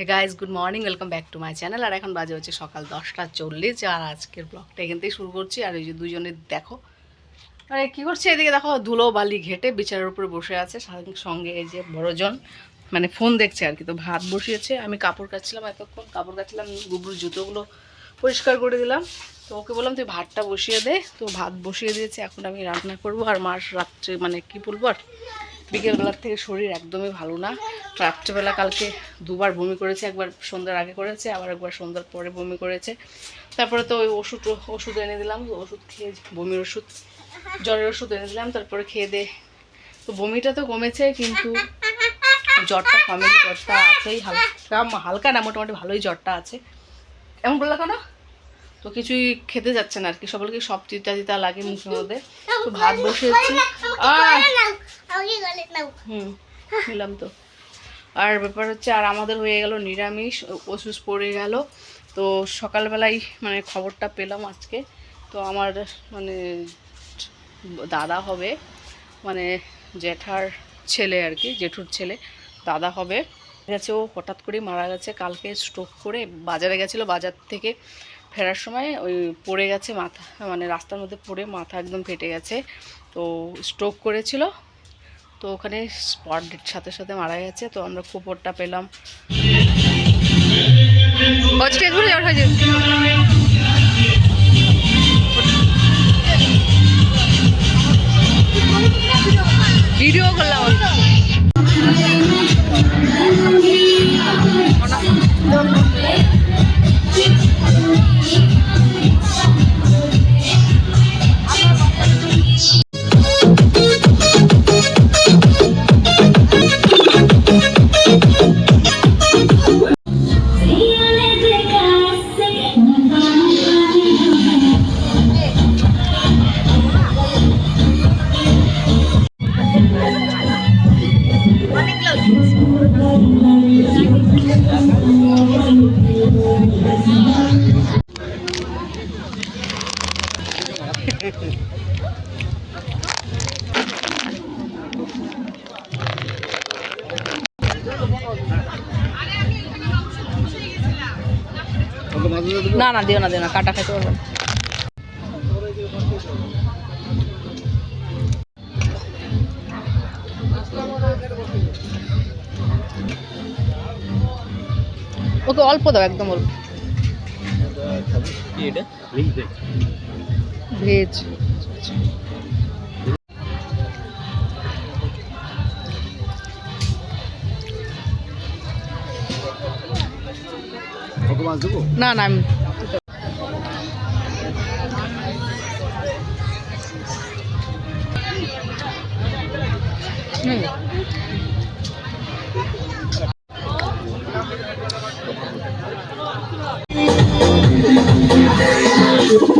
Hey guys good morning welcome back to my channel আর এখন বাজে হচ্ছে সকাল দশটা চল্লিশ, আর আজকের ব্লগটা এখান থেকে শুরু করছি। আর ওই যে দুজনে দেখো মানে কী করছে? এদিকে দেখো, ধুলো বালি ঘেটে বিছানার উপরে বসে আছে। সঙ্গে এই যে বড়জন মানে ফোন দেখছে আর কি। তো ভাত বসিয়েছে, আমি কাপড় কাচ্ছিলাম এতক্ষণ। কাপড় কাচ্ছিলাম গুবরুর জুতোগুলো পরিষ্কার করে দিলাম। তো ওকে বললাম, তুই ভাতটা বসিয়ে দে। তো ভাত বসিয়ে দিয়েছে, এখন আমি রান্না করব। আর মাস রাত্রে মানে কি বলব আর? বিকেলবেলার থেকে শরীর একদমই ভালো না। রাত্রেবেলা কালকে দুবার বমি করেছে, একবার সন্ধ্যার আগে করেছে, আবার একবার সন্ধ্যার পরে বমি করেছে। তারপরে তো ওই ওষুধ ওষুধ এনে দিলাম ওষুধ খেয়ে, বমির ওষুধ, জ্বরের ওষুধ এনে দিলাম, তারপরে খেয়ে দে। তো বমিটা তো কমেছে, কিন্তু জ্বরটা কমেনি, জ্বরটা আছেই হালকা হালকা না, মোটামুটি ভালোই জ্বরটা আছে। এমন বলল কেন? তো কিছুই খেতে যাচ্ছে না আর কি, সকলকে সব তিতা তিতা লাগে মুখের মধ্যে। তো ভাত বসিয়েছি। আর হুম, নিলাম তো। আর ব্যাপার হচ্ছে, আর আমাদের হয়ে গেল নিরামিষ ওষুধ পড়ে গেল। তো সকালবেলায় মানে খবরটা পেলাম আজকে। তো আমার মানে দাদা হবে মানে জেঠার ছেলে আর কি, জেঠুর ছেলে, দাদা হবে। গেছে ও, হঠাৎ করে মারা গেছে। কালকে স্ট্রোক করে বাজারে গেছিল, বাজার থেকে ফেরার সময় ওই পড়ে গেছে মাথা মানে রাস্তার মধ্যে পড়ে মাথা একদম ফেটে গেছে। তো স্ট্রোক করেছিল তো ওখানে স্পট সাথে সাথে মারা গেছে তো আমরা খবরটা পেলাম। জ্বর হয়েছে না না দিও না দিও না কাটা খাইতে পারব না। ওকে অল্প দাও একদম অল্প। কি এটা ভেজ। না না আমি Thank.